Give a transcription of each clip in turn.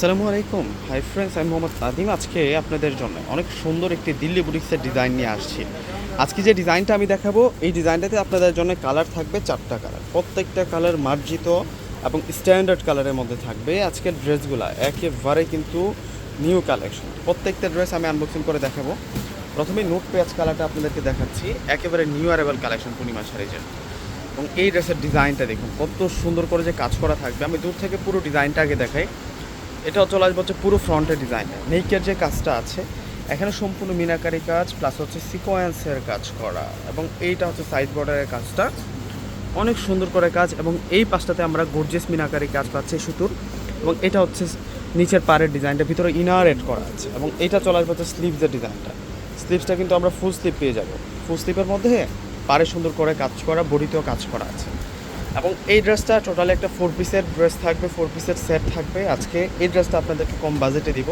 আসসালামু আলাইকুম। Hi friends আমি মোহাম্মদ আদিম আজকে আপনাদের জন্য অনেক সুন্দর একটি দিল্লি বুটিক্সের ডিজাইন নিয়ে আসছি। আজকে যে ডিজাইনটা আমি দেখাবো, এই ডিজাইনটাতে আপনাদের জন্য কালার থাকবে চারটা কালার প্রত্যেকটা কালার মার্জিত এবং স্ট্যান্ডার্ড কালারের মধ্যে থাকবে আজকের ড্রেসগুলো একেবারে কিন্তু নিউ কালেকশন প্রত্যেকটা ড্রেস আমি আনবক্সিং করে দেখাবো। প্রথমে নোট পেঁয়াজ কালারটা আপনাদেরকে দেখাচ্ছি। একেবারে নিউ অ্যারেবল কালেকশন পূর্ণিমা শাড়িজের এবং এই ড্রেসের ডিজাইনটা দেখুন, কত সুন্দর করে যে কাজ করা থাকবে। আমি দূর থেকে পুরো ডিজাইনটা আগে দেখাই। এটা চলে আসবে হচ্ছে পুরো ফ্রন্টের ডিজাইন নেইকের যে কাজটা আছে, এখানে সম্পূর্ণ মিনাকারি কাজ প্লাস হচ্ছে সিকোয়েন্সের কাজ করা। এবং এইটা হচ্ছে সাইড বর্ডারের কাজটা। অনেক সুন্দর করে কাজ এবং এই পাশটাতে আমরা গর্জেস মিনাকারি কাজ পাচ্ছি সুতোর। এবং এটা হচ্ছে নিচের পাড়ের ডিজাইনটা ভিতরে ইনারেট করা আছে। এবং এটা চলে আসবে হচ্ছে স্লিভসের ডিজাইনটা স্লিভসটা কিন্তু আমরা ফুল স্লিভ পেয়ে যাব। ফুল স্লিভের মধ্যে পাড়ে সুন্দর করে কাজ করা, বডিতেও কাজ করা আছে। এবং এই ড্রেসটা টোটালি একটা ফোর পিসের ড্রেস থাকবে ফোর পিসের সেট থাকবে। আজকে এই ড্রেসটা আপনাদেরকে কম বাজেটে দিব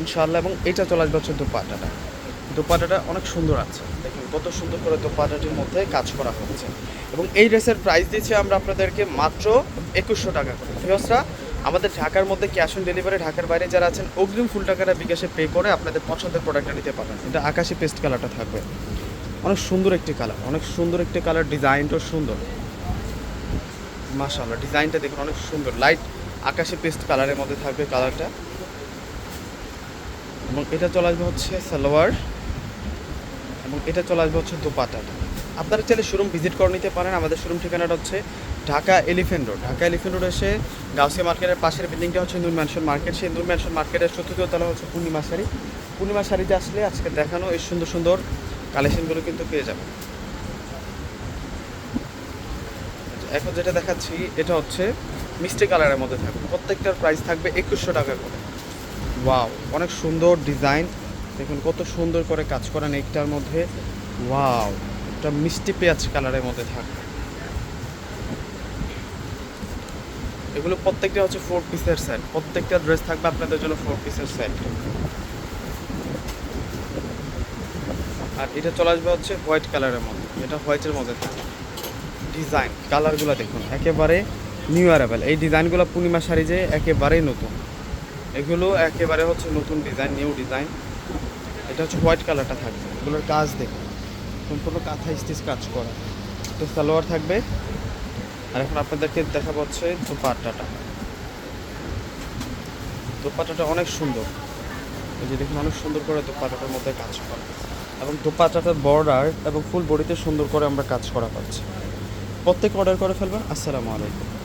ইনশাল্লাহ এবং এটা চলে আসবে হচ্ছে দোপাটাটা। দোপাটাটা অনেক সুন্দর আছে। দেখুন, কত সুন্দর করে দোপাটাটির মধ্যে কাজ করা হচ্ছে। এবং এই ড্রেসের প্রাইস দিচ্ছি আমরা আপনাদেরকে মাত্র একুশশো টাকা করে। ফিরসরা আমাদের ঢাকার মধ্যে ক্যাশ অন ডেলিভারি ঢাকার বাইরে যারা আছেন, অগ্রিম ফুল টাকাটা বিকাশে পে করে আপনাদের পছন্দের প্রোডাক্টটা নিতে পারেন এটা আকাশি পেস্ট কালারটা থাকবে। অনেক সুন্দর একটি কালার অনেক সুন্দর একটি কালার ডিজাইনটাও সুন্দর। মাশাআল্লাহ, ডিজাইনটা দেখুন অনেক সুন্দর। লাইট আকাশে পেস্ট কালারের মধ্যে থাকবে কালারটা এবং এটা চলে আসবে হচ্ছে সালোয়ার। এবং এটা চলে আসবে হচ্ছে দোপাটাটা আপনারা চাইলে শোরুম ভিজিট করে নিতে পারেন। আমাদের শোরুম ঠিকানাটা হচ্ছে Dhaka elephant road Dhaka elephant road এসে গাউসিয়া মার্কেটের পাশের বিল্ডিংটা হচ্ছে নূর ম্যানশন মার্কেট সেই নূর ম্যানশন মার্কেটের চতুর্থ তলা হচ্ছে পূর্ণিমা শাড়ি। পূর্ণিমা শাড়িতে আসলে আজকে দেখানো এই সুন্দর সুন্দর কালেকশনগুলো কিন্তু পেয়ে যাবেন। এখন যেটা দেখাচ্ছি, এটা হচ্ছে মিষ্টি কালারের মধ্যে থাকবে। প্রত্যেকটার প্রাইস থাকবে একুশশো টাকা করে। ওয়াও অনেক সুন্দর ডিজাইন দেখুন, কত সুন্দর করে কাজ করা নেকটার মধ্যে। ওয়াও এটা মিষ্টি পেঁয়াজ কালারের মধ্যে থাকবে। এগুলো প্রত্যেকটা হচ্ছে ফোর পিসের সেট প্রত্যেকটা ড্রেস থাকবে আপনাদের জন্য ফোর পিসের সেট আর এটা চলে আসবে হচ্ছে হোয়াইট কালারের মধ্যে। এটা হোয়াইটের মধ্যে থাকবে। ডিজাইন, কালারগুলো দেখুন, একেবারে নিউ অ্যারাইভেল এই ডিজাইনগুলো পূর্ণিমা শাড়ি যে একেবারেই নতুন। এগুলো একেবারে হচ্ছে নতুন ডিজাইন নিউ ডিজাইন। এটা হচ্ছে হোয়াইট কালারটা থাকবে। এগুলোর কাজ দেখুন, সম্পূর্ণ কাঁথা স্টিচ কাজ করা। তো সালোয়ার থাকবে। আর এখন আপনাদেরকে দেখা হচ্ছে দোপাট্টাটা। দোপাট্টাটা অনেক সুন্দর। এই যে দেখুন, অনেক সুন্দর করে দোপাট্টাটার মধ্যে কাজ করা। এবং দোপাট্টাটার বর্ডার এবং ফুল বডিতে সুন্দর করে আমরা কাজ করা পাচ্ছি। প্রত্যেক অর্ডার করে ফেলবেন আসসালামু আলাইকুম